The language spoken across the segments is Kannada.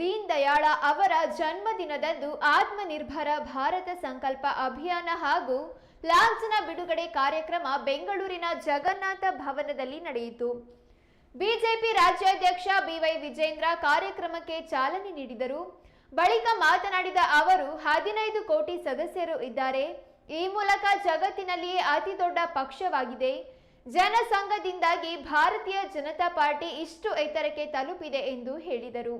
ದೀನ್ ದಯಾಳ ಅವರ ಜನ್ಮದಿನದಂದು ಆತ್ಮನಿರ್ಭರ ಭಾರತ ಸಂಕಲ್ಪ ಅಭಿಯಾನ ಹಾಗೂ ಲಾಂಛನ ಬಿಡುಗಡೆ ಕಾರ್ಯಕ್ರಮ ಬೆಂಗಳೂರಿನ ಜಗನ್ನಾಥ ಭವನದಲ್ಲಿ ನಡೆಯಿತು. ಬಿಜೆಪಿ ರಾಜ್ಯಾಧ್ಯಕ್ಷ ಬಿವೈ ವಿಜೇಂದ್ರ ಕಾರ್ಯಕ್ರಮಕ್ಕೆ ಚಾಲನೆ ನೀಡಿದರು. ಬಳಿಕ ಮಾತನಾಡಿದ ಅವರು, ಹದಿನೈದು ಕೋಟಿ ಸದಸ್ಯರು ಇದ್ದಾರೆ. ಈ ಮೂಲಕ ಜಗತ್ತಿನಲ್ಲಿಯೇ ಅತಿ ದೊಡ್ಡ ಪಕ್ಷವಾಗಿದೆ. ಜನಸಂಘದಿಂದಾಗಿ ಭಾರತೀಯ ಜನತಾ ಪಾರ್ಟಿ ಇಷ್ಟು ಎತ್ತರಕ್ಕೆ ತಲುಪಿದೆ ಎಂದು ಹೇಳಿದರು.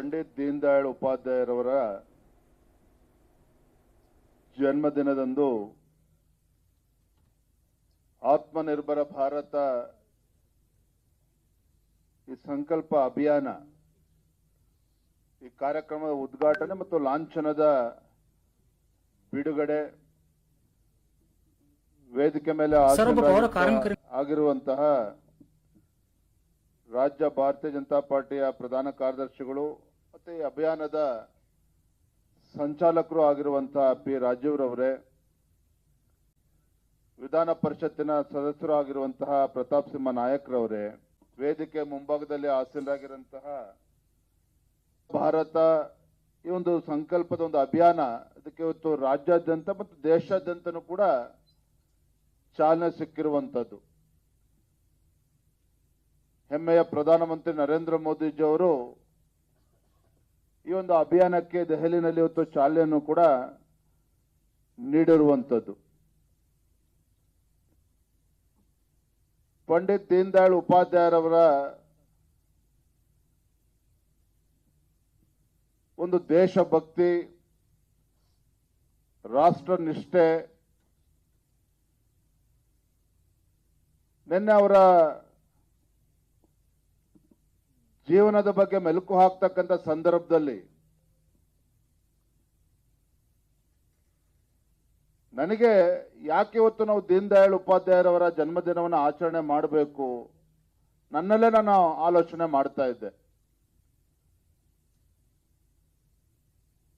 ಪಂಡಿತ್ ದೀನ್ ದಯಾಳ್ ಉಪಾಧ್ಯಾಯರವರ ಜನ್ಮದಿನದಂದು ಆತ್ಮನಿರ್ಭರ ಭಾರತ ಈ ಸಂಕಲ್ಪ ಅಭಿಯಾನ ಈ ಕಾರ್ಯಕ್ರಮದ ಉದ್ಘಾಟನೆ ಮತ್ತು ಲಾಂಛನದ ಬಿಡುಗಡೆ ವೇದಿಕೆ ಮೇಲೆ ಆಗಿರುವಂತಹ ರಾಜ್ಯ ಭಾರತೀಯ ಜನತಾ ಪಾರ್ಟಿಯ ಪ್ರಧಾನ ಕಾರ್ಯದರ್ಶಿಗಳು ಮತ್ತೆ ಈ ಅಭಿಯಾನದ ಸಂಚಾಲಕರು ಆಗಿರುವಂತಹ ಪಿ ರಾಜೀವ್ರವರೇ, ವಿಧಾನ ಪರಿಷತ್ತಿನ ಸದಸ್ಯರು ಆಗಿರುವಂತಹ ಪ್ರತಾಪ್ ಸಿಂಹ ನಾಯಕ್ರವರೇ, ವೇದಿಕೆ ಮುಂಭಾಗದಲ್ಲಿ ಆಸೀನರಾಗಿರುವಂತಹ ಭಾರತ, ಈ ಒಂದು ಸಂಕಲ್ಪದ ಒಂದು ಅಭಿಯಾನ ಅದಕ್ಕೆ ಇವತ್ತು ರಾಜ್ಯಾದ್ಯಂತ ಮತ್ತು ದೇಶಾದ್ಯಂತನೂ ಕೂಡ ಚಾಲನೆ ಸಿಕ್ಕಿರುವಂಥದ್ದು. ಹೆಮ್ಮೆಯ ಪ್ರಧಾನಮಂತ್ರಿ ನರೇಂದ್ರ ಮೋದಿಜಿ ಅವರು ಈ ಒಂದು ಅಭಿಯಾನಕ್ಕೆ ದೆಹಲಿನಲ್ಲಿ ಇವತ್ತು ಚಾಲನೆಯನ್ನು ಕೂಡ ನೀಡಿರುವಂಥದ್ದು. ಪಂಡಿತ್ ದೀನ್ ದಯಾಳ್ ಉಪಾಧ್ಯಾಯರವರ ಒಂದು ದೇಶಭಕ್ತಿ ರಾಷ್ಟ್ರ ನಿಷ್ಠೆ ನಿನ್ನೆ ಅವರ ಜೀವನದ ಬಗ್ಗೆ ಮೆಲುಕು ಹಾಕ್ತಕ್ಕಂಥ ಸಂದರ್ಭದಲ್ಲಿ ನನಗೆ ಯಾಕೆ ಇವತ್ತು ನಾವು ದೀನ್ ದಯಾಳ್ ಉಪಾಧ್ಯಾಯರವರ ಜನ್ಮದಿನವನ್ನು ಆಚರಣೆ ಮಾಡಬೇಕು? ನನ್ನಲ್ಲೇ ನಾನು ಆಲೋಚನೆ ಮಾಡ್ತಾ ಇದ್ದೆ.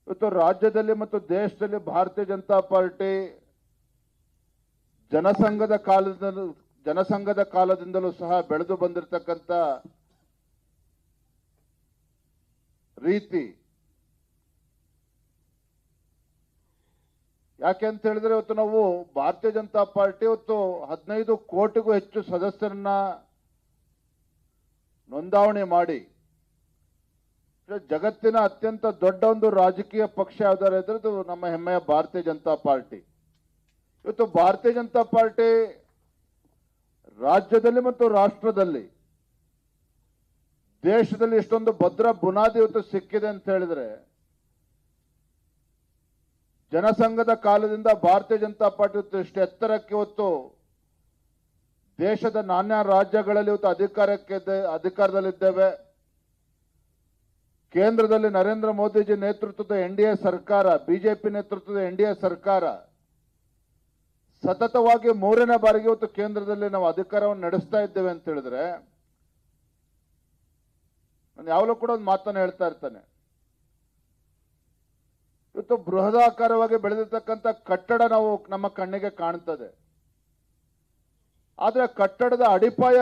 ಇವತ್ತು ರಾಜ್ಯದಲ್ಲಿ ಮತ್ತು ದೇಶದಲ್ಲಿ ಭಾರತೀಯ ಜನತಾ ಪಾರ್ಟಿ ಜನಸಂಘದ ಕಾಲದಿಂದ ಜನಸಂಘದ ಕಾಲದಿಂದಲೂ ಸಹ ಬೆಳೆದು ಬಂದಿರತಕ್ಕಂಥ ರೀತಿ ಯಾಕೆ ಅಂತ ಹೇಳಿದ್ರೆ ಇವತ್ತು ನಾವು ಭಾರತೀಯ ಜನತಾ ಪಾರ್ಟಿ ಇವತ್ತು ಹದಿನೈದು ಕೋಟಿಗೂ ಹೆಚ್ಚು ಸದಸ್ಯರನ್ನ ನೋಂದಾವಣೆ ಮಾಡಿ. ಜಗತ್ತಿನ ಅತ್ಯಂತ ದೊಡ್ಡ ಒಂದು ರಾಜಕೀಯ ಪಕ್ಷ ಯಾವ್ದಾರ ಇದ್ರೆ ನಮ್ಮ ಹೆಮ್ಮೆಯ ಭಾರತೀಯ ಜನತಾ ಪಾರ್ಟಿ. ಇವತ್ತು ಭಾರತೀಯ ಜನತಾ ಪಾರ್ಟಿ ರಾಜ್ಯದಲ್ಲಿ ಮತ್ತು ರಾಷ್ಟ್ರದಲ್ಲಿ ದೇಶದಲ್ಲಿ ಇಷ್ಟೊಂದು ಭದ್ರ ಬುನಾದಿ ಇವತ್ತು ಸಿಕ್ಕಿದೆ ಅಂತ ಹೇಳಿದ್ರೆ, ಜನಸಂಘದ ಕಾಲದಿಂದ ಭಾರತೀಯ ಜನತಾ ಪಾರ್ಟಿ ಇವತ್ತು ಇಷ್ಟು ಎತ್ತರಕ್ಕೆ ಇವತ್ತು ದೇಶದ ನಾನಾ ರಾಜ್ಯಗಳಲ್ಲಿ ಇವತ್ತು ಅಧಿಕಾರಕ್ಕೆ ಅಧಿಕಾರದಲ್ಲಿದ್ದೇವೆ. ಕೇಂದ್ರದಲ್ಲಿ ನರೇಂದ್ರ ಮೋದಿಜಿ ನೇತೃತ್ವದ ಎನ್ ಡಿ ಎ ಸರ್ಕಾರ, ಬಿಜೆಪಿ ನೇತೃತ್ವದ ಎನ್ ಡಿ ಎ ಸರ್ಕಾರ, ಸತತವಾಗಿ ಮೂರನೇ ಬಾರಿಗೆ ಇವತ್ತು ಕೇಂದ್ರದಲ್ಲಿ ನಾವು ಅಧಿಕಾರವನ್ನು ನಡೆಸ್ತಾ ಇದ್ದೇವೆ ಅಂತ ಹೇಳಿದ್ರೆ ಯಾವಾಗಲೂ ಕೂಡ ಒಂದು ಮಾತನ್ನು ಹೇಳ್ತಾ ಇರ್ತಾನೆ. ಇವತ್ತು ಬೃಹದಾಕಾರವಾಗಿ ಬೆಳೆದಿರ್ತಕ್ಕಂಥ ಕಟ್ಟಡ ನಾವು ನಮ್ಮ ಕಣ್ಣಿಗೆ ಕಾಣ್ತದೆ. ಆದ್ರೆ ಕಟ್ಟಡದ ಅಡಿಪಾಯ